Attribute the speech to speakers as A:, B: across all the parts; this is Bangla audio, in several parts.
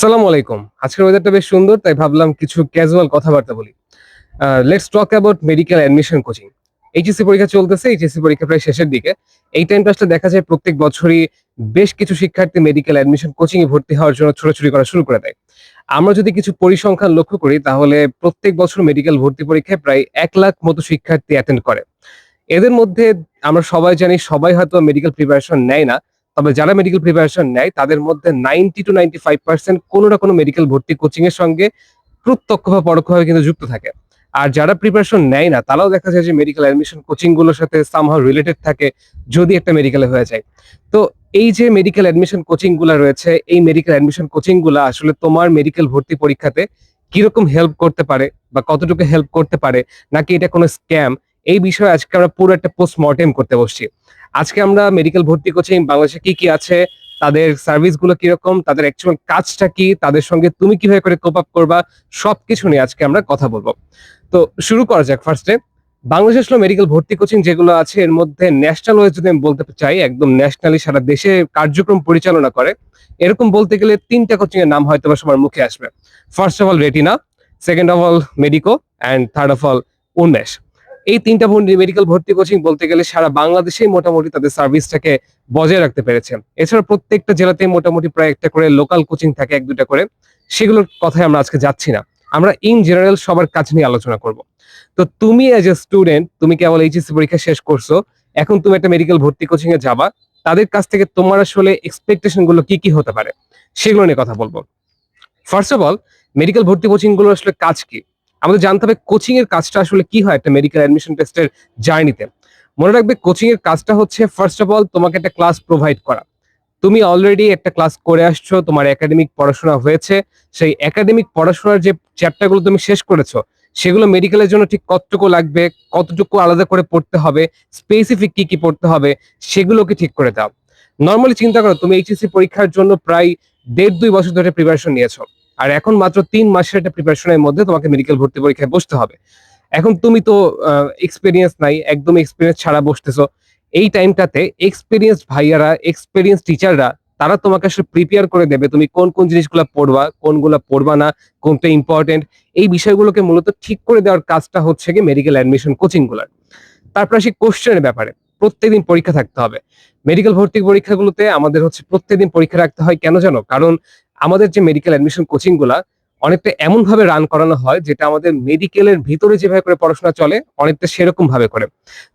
A: সালাম আলাইকুম। আজকের ওয়েদারটা বেশ সুন্দর, তাই ভাবলাম কিছু ক্যাজুয়াল কথাবার্তা বলি। Let's talk about medical admission coaching HSC পরীক্ষা চলতেছে এইচএসসি পরীক্ষা প্রায় শেষের দিকে। এই টাইমটা আসলে দেখা যায় প্রত্যেক বছরই বেশ কিছু শিক্ষার্থী মেডিকেল অ্যাডমিশন কোচিংয়ে ভর্তি হওয়ার জন্য ছোটাছুটি করা শুরু করে দেয়। আমরা যদি কিছু পরিসংখ্যান লক্ষ্য করি, তাহলে প্রত্যেক বছর মেডিকেল ভর্তি পরীক্ষায় প্রায় এক লাখ মতো শিক্ষার্থী অ্যাটেন্ড করে। এদের মধ্যে আমরা সবাই জানি, সবাই হয়তো মেডিকেল প্রিপারেশন নেয় না। তবে যারা মেডিকেল প্রিপারেশন নেয়, তাদের মধ্যে ninety two ninety five percent কোনো না কোনো মেডিকেল ভর্তি কোচিং এর সঙ্গে প্রত্যক্ষ বা পরোক্ষভাবে কিন্তু যুক্ত থাকে। আর যারা প্রিপারেশন নেয় না, তারাও দেখা যায় যে মেডিকেল অ্যাডমিশন কোচিংগুলোর সাথে সামহাও রিলেটেড থাকে, যদি একটা মেডিকেলে হয়ে যায়। তো এই যে মেডিকেল অ্যাডমিশন কোচিংগুলা রয়েছে, এই মেডিকেল অ্যাডমিশন কোচিংগুলা আসলে তোমার মেডিকেল ভর্তি পরীক্ষাতে কীরকম হেল্প করতে পারে বা কতটুকু হেল্প করতে পারে, নাকি এটা কোনো স্ক্যাম এই বিষয়ে আজকে আমরা পুরো একটা পোস্টমর্টেম করতে বসছি। আজকে আমরা মেডিকেল ভর্তি কোচিং বাংলাদেশে কি কি আছে, তাদের সার্ভিসগুলো কীরকম, তাদের অ্যাকচুয়াল কাজটা কি, তাদের সঙ্গে তুমি কীভাবে করে কোপ আপ করবা, সবকিছু নিয়ে আজকে আমরা কথা বলব। তো শুরু করা যাক ফার্স্টে বাংলাদেশ মেডিকেল ভর্তি কোচিং যেগুলো আছে, এর মধ্যে ন্যাশনাল ওয়াইজ যদি আমি বলতে চাই, একদম ন্যাশনালি সারা দেশে কার্যক্রম পরিচালনা করে। এরকম বলতে গেলে তিনটা কোচিং এর নাম হয়তো বা সবার মুখে আসবে। First of all Retina second of all Medico and third of all Unmesh. এই তিনটা মেডিকেল ভর্তি কোচিং বলতে গেলে সারা বাংলাদেশেই মোটামুটি তাদের সার্ভিসটাকে বজায় রাখতে পেরেছে। এছাড়া প্রত্যেকটা জেলাতে মোটামুটি প্রায় একটা করে লোকাল কোচিং থাকে এক দুটা করে। সেগুলোর কথায় আমরা আজকে যাচ্ছি না। আমরা ইন জেনারেল সবার কাজ নিয়ে আলোচনা করব। তো তুমি এজ এ স্টুডেন্ট তুমি কেবল এইচএসসি পরীক্ষা শেষ করছ, এখন তুমি একটা মেডিকেল ভর্তি কোচিং এ যাবা। তাদের কাছ থেকে তোমার আসলে এক্সপেকটেশনগুলো কি কি হতে পারে? সেগুলো নিয়ে কথা বলব। ফার্স্ট অফ অল মেডিকেল ভর্তি কোচিংগুলো আসলে কাজ কি? আমাদের জানতে হবে কোচিং এর কাজটা আসলে কি হয় একটা মেডিকেল অ্যাডমিশন টেস্টের জার্নিতে মনে রাখবে কোচিং এর কাজটা হচ্ছে ফার্স্ট অফ অল তোমাকে একটা ক্লাস প্রোভাইড করা। তুমি অলরেডি একটা ক্লাস করে আসছো, তোমার একাডেমিক পড়াশোনা হয়েছে। সেই একাডেমিক পড়াশোনার যে চ্যাপ্টারগুলো তুমি শেষ করেছ, সেগুলো মেডিকেলের জন্য ঠিক কতটুকু লাগবে, কতটুকু আলাদা করে পড়তে হবে স্পেসিফিক কি কি পড়তে হবে, সেগুলোকে ঠিক করে দাও। নর্মালি চিন্তা করো, তুমি এইচএসসি পরীক্ষার জন্য প্রায় দেড় দুই বছর ধরে প্রিপারেশন নিয়েছো। আর এখন মাত্র তিন মাসের একটা প্রিপারেশনের মধ্যে তোমাকে মেডিকেল ভর্তি পরীক্ষায় বসতে হবে। এখন তুমি তো এক্সপিরিয়েন্স নাই, একদম এক্সপিরিয়েন্স ছাড়া বসতেছো। এই টাইমটাতে এক্সপিরিয়েন্স ভাইয়ারা এক্সপিরিয়েন্স টিচাররা তারা তোমাকে আসলে প্রিপেয়ার করে দেবে তুমি কোন কোন জিনিসগুলো পড়বা, কোনগুলো পড়বা না, কোনটা ইম্পর্টেন্ট এই বিষয়গুলোকে মূলত ঠিক করে দেওয়ার কাজটা হচ্ছে কি মেডিকেল অ্যাডমিশন কোচিংগুলার। তারপর আসি কোশ্চেনের ব্যাপারে। প্রত্যেকদিন পরীক্ষা থাকতে হবে। মেডিকেল ভর্তি পরীক্ষাগুলোতে আমাদের হচ্ছে প্রত্যেকদিন পরীক্ষা রাখতে হয়। কেন জানো? কারণ আমাদের যে মেডিকেল অ্যাডমিশন কোচিংগুলা, অনেকটা এমন ভাবে রান করানো হয় যেটা আমাদের মেডিকেলের ভিতরে যেভাবে করে পড়াশোনা চলে, অনেকটা সেরকম ভাবে করে।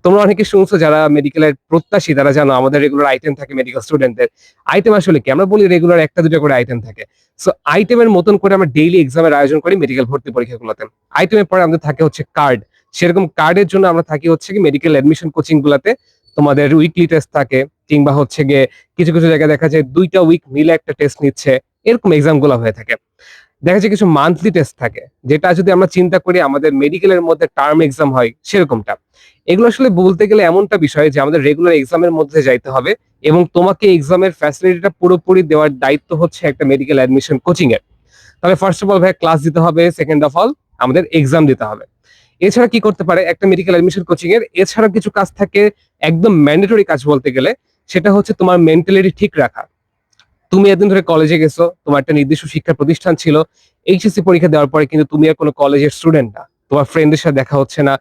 A: তোমরা অনেকে শুনছো যারা মেডিকেলের প্রত্যাশী, তারা জানো আমাদের রেগুলার আইটেম থাকে মেডিকেল স্টুডেন্টদের আইটেম আসলে কি? আমরা বলি রেগুলার একটা, দুটো করে আইটেম থাকে। সো আইটেমের মতন করে আমরা ডেইলি এক্সামের আয়োজন করি মেডিকেল ভর্তি পরীক্ষাগুলোতে। আইটেমের পরে আমাদের থাকে হচ্ছে কার্ড সেরকম কার্ডের জন্য আমরা থাকি হচ্ছে কি মেডিকেল অ্যাডমিশন কোচিং গুলাতে। তোমাদের উইকলি টেস্ট থাকে, কিংবা হচ্ছে গিয়ে কিছু কিছু জায়গায় দেখা যায় দুইটা উইক মিলে একটা টেস্ট নিচ্ছে। এরকম এক্সামগুলো হয়ে থাকে। দেখা যায় কিছু মান্থলি টেস্ট থাকে, যেটা যদি আমরা চিন্তা করি আমাদের মেডিকেলের মধ্যে টার্ম এক্সাম হয়, সেরকমটা। এগুলো আসলে বলতে গেলে এমনটা বিষয় যে আমাদের রেগুলার এক্সামের মধ্যে যাইতে হবে এবং তোমাকে এক্সামের ফ্যাসিলিটিটা পুরোপুরি দেওয়ার দায়িত্ব হচ্ছে একটা মেডিকেল অ্যাডমিশন কোচিং এর। তাহলে ফার্স্ট অফ অল ভাই ক্লাস দিতে হবে সেকেন্ড অফ অল আমাদের এক্সাম দিতে হবে। এছাড়া কি করতে পারে একটা মেডিকেল অ্যাডমিশন কোচিং এর? এছাড়া কিছু কাজ থাকে, একদম ম্যান্ডেটরি কাজ বলতে গেলে, সেটা হচ্ছে তোমার মেন্টালিটি ঠিক রাখা। তুমি এতদিন ধরে কলেজে গেছো, তোমার একটা নির্দিষ্ট শিক্ষা প্রতিষ্ঠান ছিল এইচএসসি পরীক্ষা দেওয়ার পরে কিন্তু তুমি আর কোনো কলেজের স্টুডেন্ট না। তোমার ফ্রেন্ডের সাথে দেখা হচ্ছে না।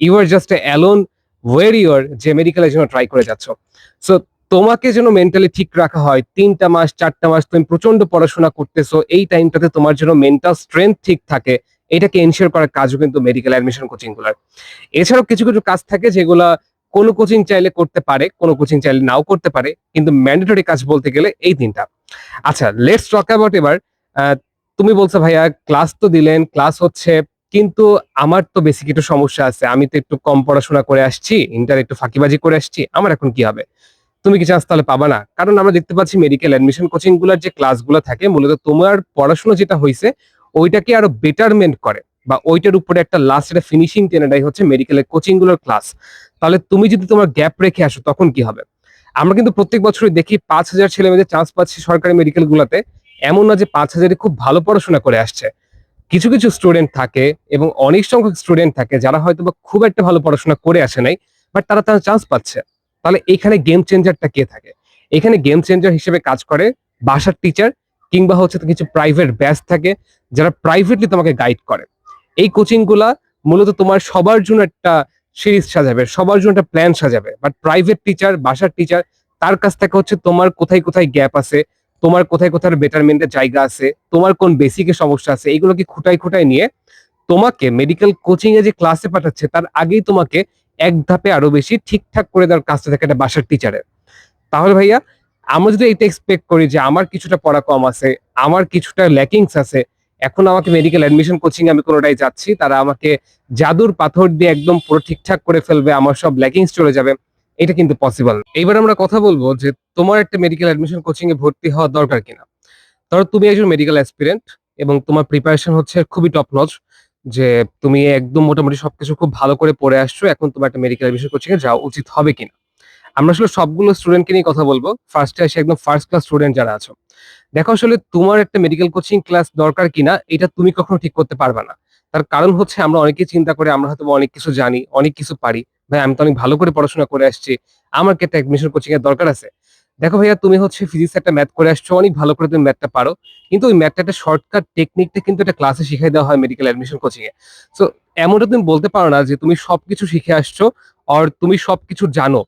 A: You are just alone where your যে মেডিকেলের জন্য ট্রাই করে যাচ্ছ। সো তোমাকে যেন মেন্টালি ঠিক রাখা হয়, তিনটা মাস, চারটা মাস তুমি প্রচণ্ড পড়াশোনা করতেছো, এই টাইমটাতে তোমার জন্য মেন্টাল স্ট্রেংথ ঠিক থাকে, এটাকে এনশিওর করার কাজও কিন্তু মেডিকেল অ্যাডমিশন কোচিংগুলার। এছাড়াও কিছু কিছু কাজ থাকে যেগুলা কোনো কোচিং চাইলে করতে পারে, কোনো কোচিং চাইলে নাও করতে পারে, কিন্তু ম্যান্ডেটরি কাজ বলতে গেলে এই তিনটা। আচ্ছা লেটস টক অ্যাবাউট এবার তুমি বলছো ভাইয়া ক্লাস তো দিলেন ক্লাস হচ্ছে, কিন্তু আমার তো বেসিক একটু সমস্যা আছে, আমি তো একটু কম পড়াশোনা করে আসছি ইন্টার একটু ফাঁকিবাজি করে আসছি, আমার এখন কি হবে? তুমি কি চান্স তাহলে পাবা না? কারণ আমরা দেখতে পাচ্ছি মেডিকেল অ্যাডমিশন কোচিংগুলার যে ক্লাসগুলো থাকে, মূলত তোমার পড়াশোনা যেটা হয়েছে ওইটাকে আরও বেটারমেন্ট করে। বা ওইটার উপরে একটা লাস্ট একটা ফিনিশিং টেনেটাই হচ্ছে মেডিকেলের কোচিংগুলোর ক্লাস তাহলে তুমি যদি তোমার গ্যাপ রেখে আসো, তখন কি হবে? আমরা কিন্তু প্রত্যেক বছরই দেখি পাঁচ হাজার ছেলে মেয়েদের চান্স পাচ্ছে সরকারি মেডিকেল গুলাতে। এমন না যে পাঁচ হাজারে খুব ভালো পড়াশোনা করে আসছে। কিছু কিছু স্টুডেন্ট থাকে এবং অনেক সংখ্যক স্টুডেন্ট থাকে যারা হয়তো বা খুব একটা ভালো পড়াশোনা করে আসে নাই বাট তারা তার চান্স পাচ্ছে। তাহলে এখানে গেম চেঞ্জারটা কে থাকে? এখানে গেম চেঞ্জার হিসেবে কাজ করে বাসার টিচার কিংবা হচ্ছে কিছু প্রাইভেট ব্যাচ থাকে যারা প্রাইভেটলি তোমাকে গাইড করে। এই কোচিংগুলা মূলত তোমার সবার জন্য একটা সিরিজ সাজাবে, সবার জন্য একটা প্ল্যান সাজাবে। বাট প্রাইভেট টিচার বাসার টিচার তার কাছ থেকে হচ্ছে তোমার কোথায় কোথায় গ্যাপ আছে, তোমার কোথায় কোথায় বেটারমেন্টের জায়গা আছে, তোমার কোন বেসিকে সমস্যা আছে এগুলোকে খুঁটাই খুঁটাই নিয়ে তোমাকে মেডিকেল কোচিং এ যে ক্লাসে পাঠাচ্ছে, তার আগেই তোমাকে এক ধাপে আরও বেশি ঠিকঠাক করে দেওয়ার কাজটা থাকে একটা বাসার টিচারের তাহলে ভাইয়া, আমরা যদি এটা এক্সপেক্ট করি যে আমার কিছুটা পড়া কম আছে, আমার কিছুটা ল্যাকিংস আছে এখন আমাকে মেডিকেল অ্যাডমিশন কোচিং আমি কোনোটাই যাচ্ছি, তারা আমাকে জাদুর পাথর দিয়ে একদম পুরো ঠিকঠাক করে ফেলবে, আমার সব ল্যাকিংস চলে যাবে, এটা কিন্তু পসিবল এইবার আমরা কথা বলব যে তোমার একটা মেডিকেল অ্যাডমিশন কোচিং এ ভর্তি হওয়া দরকার কিনা। ধরো তুমি একজন মেডিকেল অ্যাসপিরেন্ট এবং তোমার প্রিপারেশন হচ্ছে খুবই টপ নচ যে তুমি একদম মোটামুটি সবকিছু খুব ভালো করে পড়ে আসছো, এখন তোমার একটা মেডিকেল অ্যাডমিশন কোচিং এ যাওয়া উচিত হবে কিনা। আমরা আসলে সবগুলো স্টুডেন্টকে নিয়ে কথা বলব। ফার্স্টে আসে একদম ফার্স্ট ক্লাস স্টুডেন্ট যারা আছো। দেখো আসলে তোমার একটা মেডিকেল কোচিং ক্লাস দরকার কিনা, এটা তুমি কখনো ঠিক করতে পারবে না। তার কারণ হচ্ছে আমরা অনেকেই চিন্তা করে, আমরা হয়তো অনেক কিছু জানি, অনেক কিছু পারি। ভাই, আমি তো অনেক ভালো করে পড়াশোনা করে আসছি। আমার একটা অ্যাডমিশন কোচিং এর দরকার আছে। দেখো ভাইয়া, তুমি হচ্ছে ফিজিক্স একটা ম্যাথ করে আসছো, অনেক ভালো করে তুমি ম্যাথটা পারো। কিন্তু ওই ম্যাথটা একটা শর্টকাট টেকনিকটা কিন্তু একটা ক্লাসে শিখাই দেওয়া হয় মেডিকেল অ্যাডমিশন কোচিং এ। সো এমনটা তুমি বলতে পারো না যে তুমি সবকিছু শিখে আসছো আর তুমি সবকিছু জানো।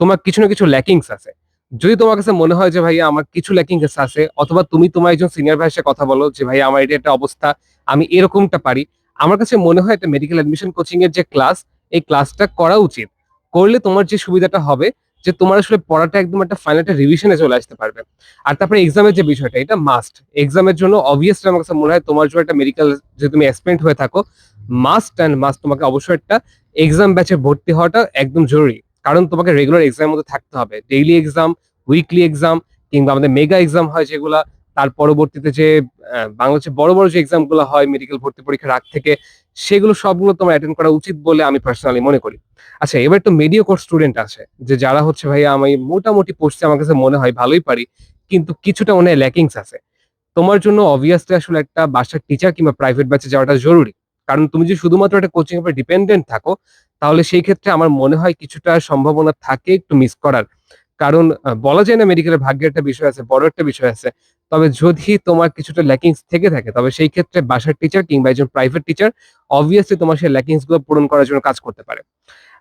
A: তোমার কিছু না কিছু ল্যাকিংস আছে। যদি তোমার কাছে মনে হয় যে ভাইয়া আমার কিছু ল্যাকিংস আছে, অথবা তুমি তোমার একজন সিনিয়র ভাইয়ের সাথে কথা বলো যে ভাইয়া আমার এটা একটা অবস্থা, আমি এরকমটা পারি। আমার কাছে মনে হয় একটা মেডিকেল অ্যাডমিশন কোচিং এর যে ক্লাস এই ক্লাসটা করা উচিত। করলে তোমার যে সুবিধাটা হবে, যে তোমার আসলে পড়াটা একদম একটা ফাইনাল একটা রিভিশনে চলে আসতে পারবে। আর তারপরে এক্সামের যে বিষয়টা, এটা মাস্ট এক্সামের জন্য অবভিয়াসলি আমার কাছে মনে হয় তোমার জন্য একটা মেডিকেল যে তুমি এক্সপেন্ট হয়ে থাকো মাস্ট অ্যান্ড মাস্ট তোমাকে অবশ্যই একটা এক্সাম ব্যাচে ভর্তি হওয়াটা একদম জরুরি। কারণ তোমাকে রেগুলার এক্সামের মধ্যে থাকতে হবে। ডেইলি এক্সাম উইকলি এক্সাম কিংবা আমাদের মেগা এক্সাম হয় যেগুলা, তার পরবর্তীতে যে বাংলাদেশে বড় বড় যে এক্সামগুলো হয় মেডিকেল ভর্তি পরীক্ষার আগ থেকে, সেগুলো সবগুলো তোমার অ্যাটেন্ড করা উচিত বলে আমি পার্সোনালি মনে করি। আচ্ছা এবার তো মেডিও কোর্স স্টুডেন্ট আছে, যে যারা হচ্ছে, ভাইয়া, আমি মোটামুটি পড়ছি, আমার কাছে মনে হয় ভালোই পারি, কিন্তু কিছুটা মনে হয় ল্যাকিংস আছে। তোমার জন্য অবভিয়াসলি আসলে একটা বাসার টিচার কিংবা প্রাইভেট ব্যাচে যাওয়াটা জরুরি। কারণ তুমি যদি শুধুমাত্র একটা কোচিং উপর ডিপেন্ডেন্ট থাকো তাহলে সেই ক্ষেত্রে আমার মনে হয় কিছুটা সম্ভাবনা থাকে একটু মিস করার। কারণ বলা যায় না মেডিকেলের ভাগ্যের একটা বিষয় আছে, বড় একটা বিষয় আছে। তবে যদি তোমার কিছুটা ল্যাকিংস থেকে থাকে, তবে সেই ক্ষেত্রে বাসার টিচার কিংবা একজন প্রাইভেট টিচার অবভিয়াসলি তোমার সেই ল্যাকিংসগুলো পূরণ করার জন্য কাজ করতে পারে।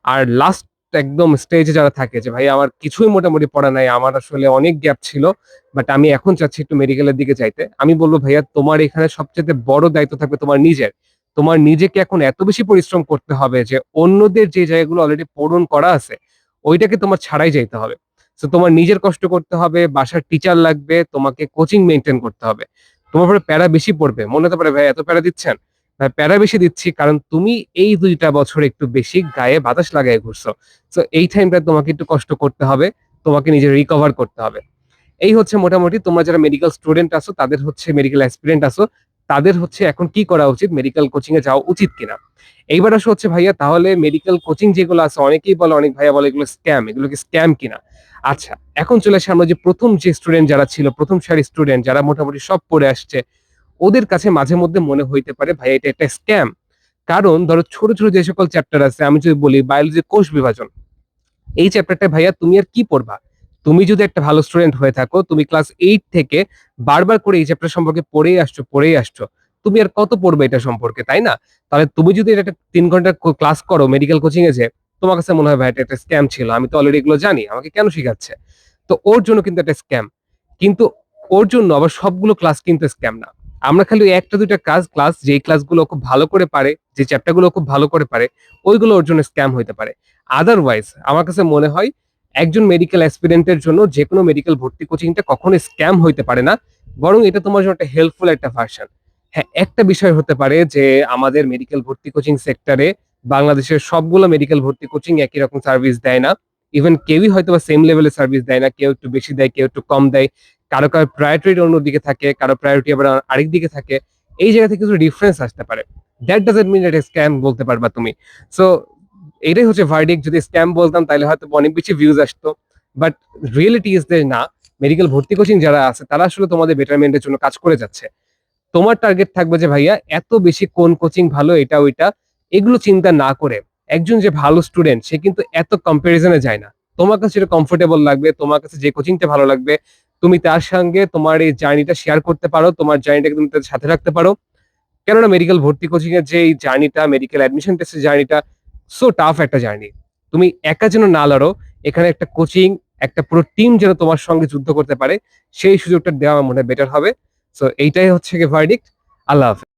A: আর লাস্ট একদম স্টেজে যারা থাকে যে, ভাই, আমার কিছুই মোটামুটি পড়া নাই, আমার আসলে অনেক গ্যাপ ছিল বাট আমি এখন চাচ্ছি একটু মেডিকেলের দিকে যাইতে। আমি বলব, ভাইয়া, তোমার এখানে সবচেয়ে বড় দায়িত্ব থাকবে তোমার নিজের। তোমার নিজেকে এখন এত বেশি পরিশ্রম করতে হবে যে অন্যদের যে জায়গাগুলো অলরেডি পূরণ করা আছে, ওইটাকে তোমার ছাড়াই যাইতে হবে। তো তোমার নিজের কষ্ট করতে হবে, বাসার টিচার লাগবে, তোমাকে কোচিং মেনটেন করতে হবে। তোমার পরে প্যারা বেশি পড়বে, মনে হতে পারে, ভাই, এত প্যারা দিচ্ছেন? প্যারা বেশি দিচ্ছি কারণ তুমি এই দুইটা বছর একটু বেশি গায়ে বাতাস লাগায় ঘুরছো। তো এই টাইমটা তোমাকে একটু কষ্ট করতে হবে, তোমাকে নিজে রিকভার করতে হবে। এই হচ্ছে মোটামুটি তোমরা যারা মেডিকেল স্টুডেন্ট আছো, তাদের হচ্ছে মেডিকেল অ্যাসপিরেন্ট আছো তাদের হচ্ছে এখন কি করা উচিত? মেডিকেল কোচিং এ যাওয়া উচিত কিনা? এইবার আসে হচ্ছে ভাইয়া, তাহলে মেডিকেল কোচিং যেগুলো আছে, অনেকেই বলে, অনেক ভাইয়া বলে এগুলো স্ক্যাম এগুলো কি স্ক্যাম কিনা? আচ্ছা এখন চলে আসে আমরা যে প্রথম যে স্টুডেন্ট যারা ছিল, প্রথম সারি স্টুডেন্ট যারা মোটামুটি সব পড়ে আসছে, ওদের কাছে মাঝে মধ্যে মনে হইতে পারে ভাই এটা একটা স্ক্যাম কারণ ধরো ছোট ছোট যে সকল চ্যাপ্টার আছে, আমি যদি বলি বায়োলজি কোষ বিভাজন, এই চ্যাপ্টারটা ভাইয়া তুমি আর কি পড়বা? তুমি যদি একটা ভালো স্টুডেন্ট হয়ে থাকো, তুমি ক্লাস এইট থেকে বারবার করে এই চ্যাপ্টার সম্পর্কে পড়েই আসছো পড়েই আসছো, তুমি আর কত পড়বে এটা সম্পর্কে, তাই না? তাহলে তুমি যদি এটা তিন ঘণ্টা ক্লাস করো মেডিকেল কোচিং এ যে, তোমার কাছে মনে হয়, ভাই, এটা একটা স্ক্যাম ছিল, আমি তো অলরেডি এগুলো জানি, আমাকে কেন শিখাচ্ছে? তো ওর জন্য কিন্তু একটা স্ক্যাম কিন্তু ওর জন্য আবার সবগুলো ক্লাস কিন্তু স্ক্যাম না। আমরা খালি একটা, দুইটা কাজ ক্লাস যেই ক্লাসগুলো খুব ভালো করে পারে, যে চ্যাপ্টারগুলো খুব ভালো করে পারে, ওইগুলো ওর জন্য স্ক্যাম হইতে পারে। আদারওয়াইজ আমার কাছে মনে হয় একজন মেডিকেল অ্যাসপিরেন্টের জন্য যে কোনো মেডিকেল ভর্তি কোচিংটা কখনো স্ক্যাম হইতে পারে না, বরং এটা তোমার জন্য একটা হেল্পফুল একটা ভার্সন হ্যাঁ একটা বিষয় হতে পারে যে আমাদের মেডিকেল ভর্তি কোচিং সেক্টরে বাংলাদেশের সবগুলো মেডিকেল ভর্তি কোচিং একই রকম সার্ভিস দেয় না। ইভেন কেউই হয়তো বা সেম লেভেলের সার্ভিস দেয় না, কেউ একটু বেশি দেয়, কেউ একটু কম দেয়। কারও কারও প্রায়োরিটি অন্যদিকে থাকে, কারও প্রায়োরিটি আবার আরেক দিকে থাকে। এই জায়গা থেকে কিছু ডিফারেন্স আসতে পারে। দ্যাট ডাজেন্ট মিন এটা স্ক্যাম বলতে পারবা তুমি। সো এটাই হচ্ছে ভার্ডিক যদি স্ক্যাম বলতাম তাহলে হয়তো অনেক বেশি ভিউজ আসতো। বাট রিয়েলিটি ইজ দে না মেডিকেল ভর্তি কোচিং যারা আছে, তারা আসলে তোমাদের বেটারমেন্টের জন্য কাজ করে যাচ্ছে। তোমার টার্গেট থাকবে যে ভাইয়া, এত বেশি কোন কোচিং ভালো, এটা, ওইটা, এগুলো চিন্তা না করে। একজন যে ভালো স্টুডেন্ট সে কিন্তু এত কম্পারিজনে যায় না। তোমার কাছে যেটা কমফোর্টেবল লাগবে, তোমার কাছে যে কোচিংটা ভালো লাগবে, তুমি তার সঙ্গে তোমার এই জার্নিটা শেয়ার করতে পারো, তোমার জার্নিটাকে তুমি তার সাথে রাখতে পারো। কেননা মেডিকেল ভর্তি কোচিং এর যে জার্নিটা মেডিকেল অ্যাডমিশন টেস্টের জার্নিটা সো টাফ একটা জার্নি তুমি একা যেন না লড়ো, এখানে একটা কোচিং একটা পুরো টিম যেন তোমার সঙ্গে যুদ্ধ করতে পারে, সেই সুযোগটা দেওয়া মনে হয় বেটার হবে। সো এইটাই হচ্ছে কি ভার্ডিক্ট আল্লাহ হাফেজ